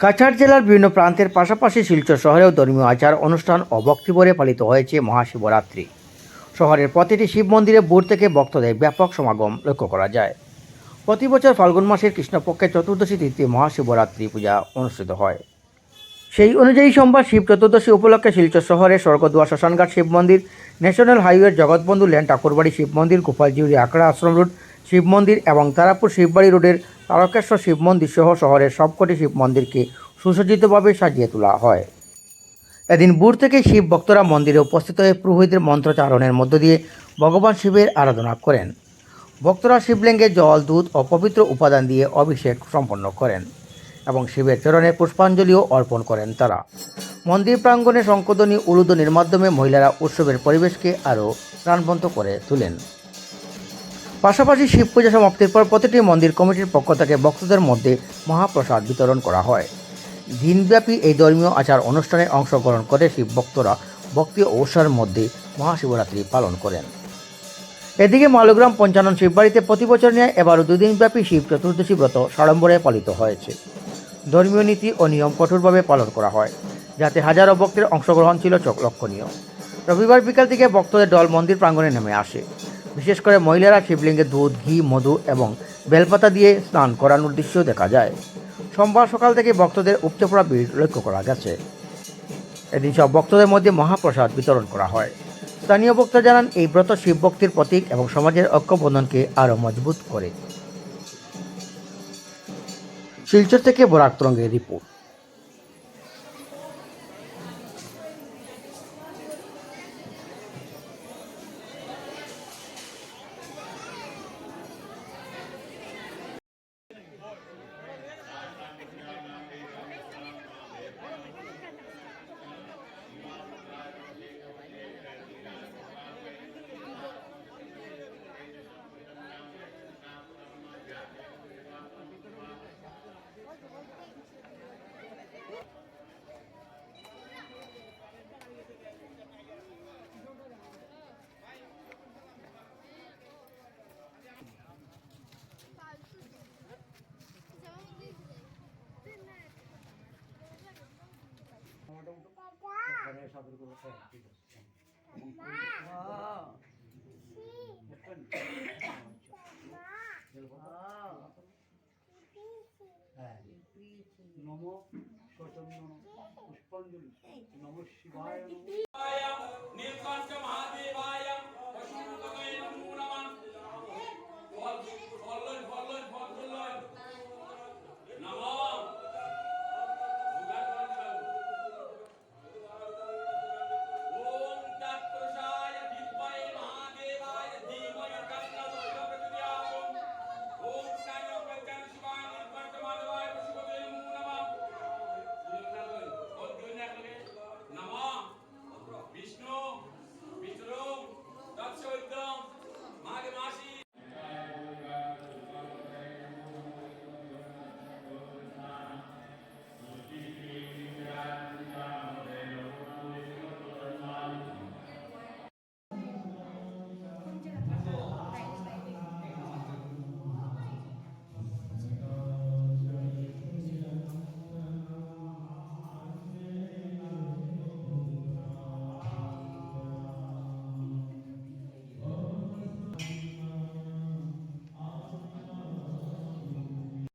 কাছাড় জেলার বিভিন্ন প্রান্তের পাশাপাশি শিলচর শহরেও ধর্মীয় আচার অনুষ্ঠান ও ভক্তিভরে পালিত হয়েছে মহাশিবরাত্রি। শহরের প্রতিটি শিব মন্দিরে ভোর থেকে ভক্তদের ব্যাপক সমাগম লক্ষ্য করা যায়। প্রতি বছর ফাল্গুন মাসের কৃষ্ণপক্ষের চতুর্দশী তিথিতে মহাশিবরাত্রি পূজা অনুষ্ঠিত হয়। সেই অনুযায়ী সোমবার শিব চতুর্দশী উপলক্ষে শিলচর শহরে স্বর্গদুয়া শ্মশানঘাট শিব মন্দির, ন্যাশনাল হাইওয়ের জগৎবন্ধু ল্যান্ড ঠাকুরবাড়ি শিব মন্দির গোপালজিউরি আখড়া আশ্রম রোড শিব মন্দির এবং তারাপুর শিববাড়ি রোডের তারকেশ্বর শিব মন্দির সহ শহরের সবকটি শিব মন্দিরকে সুসজ্জিতভাবে সাজিয়ে তোলা হয়। এদিন ভোর থেকে শিব ভক্তরা মন্দিরে উপস্থিত হয়ে পুরোহিতের মন্ত্রচারণের মধ্য দিয়ে ভগবান শিবের আরাধনা করেন। ভক্তরা শিবলিঙ্গে জল, দুধ ও পবিত্র উপাদান দিয়ে অভিষেক সম্পন্ন করেন এবং শিবের চরণে পুষ্পাঞ্জলিও অর্পণ করেন তারা। মন্দির প্রাঙ্গণে শঙ্কধ্বনি উলুধ্বনির মাধ্যমে মহিলারা উৎসবের পরিবেশকে আরও প্রাণবন্ত করে তোলেন। পাশাপাশি শিব পূজা সমাপ্তির পর প্রতিটি মন্দির কমিটির পক্ষ থেকে ভক্তদের মধ্যে মহাপ্রসাদ বিতরণ করা হয়। দিনব্যাপী এই ধর্মীয় আচার অনুষ্ঠানে অংশগ্রহণ করে শিব ভক্তরা ভক্তি উৎসাহের মধ্যে মহাশিবরাত্রি পালন করেন। এদিকে মালগ্রাম পঞ্চানন শিববাড়িতে প্রতি বছর নিয়ে এবারও দুদিনব্যাপী শিব চতুর্দশী ব্রত সাড়ম্বরে পালিত হয়েছে। ধর্মীয় নীতি ও নিয়ম কঠোরভাবে পালন করা হয়, যাতে হাজারো ভক্তের অংশগ্রহণ ছিল লক্ষণীয়। রবিবার বিকাল থেকে ভক্তদের দল মন্দির প্রাঙ্গণে নেমে আসে। বিশেষ করে মহিলারা শিবলিঙ্গে দুধ, ঘি, মধু এবং বেলপাতা দিয়ে স্নান করানোর দৃশ্য দেখা যায়। সোমবার সকাল থেকে ভক্তদের উপচে পড়া ভিড় লক্ষ্য করা গেছে। এদিন সব ভক্তদের মধ্যে মহাপ্রসাদ বিতরণ করা হয়। স্থানীয় বক্তা জানান, এই ব্রত শিব ভক্তির প্রতীক এবং সমাজের ঐক্যবন্ধনকে আরও মজবুত করে। শিলচর থেকে বরাক তরঙ্গের রিপোর্ট। নম চৈতন্য পুষ্পাঞ্জলি। নম শিবায় নমঃ।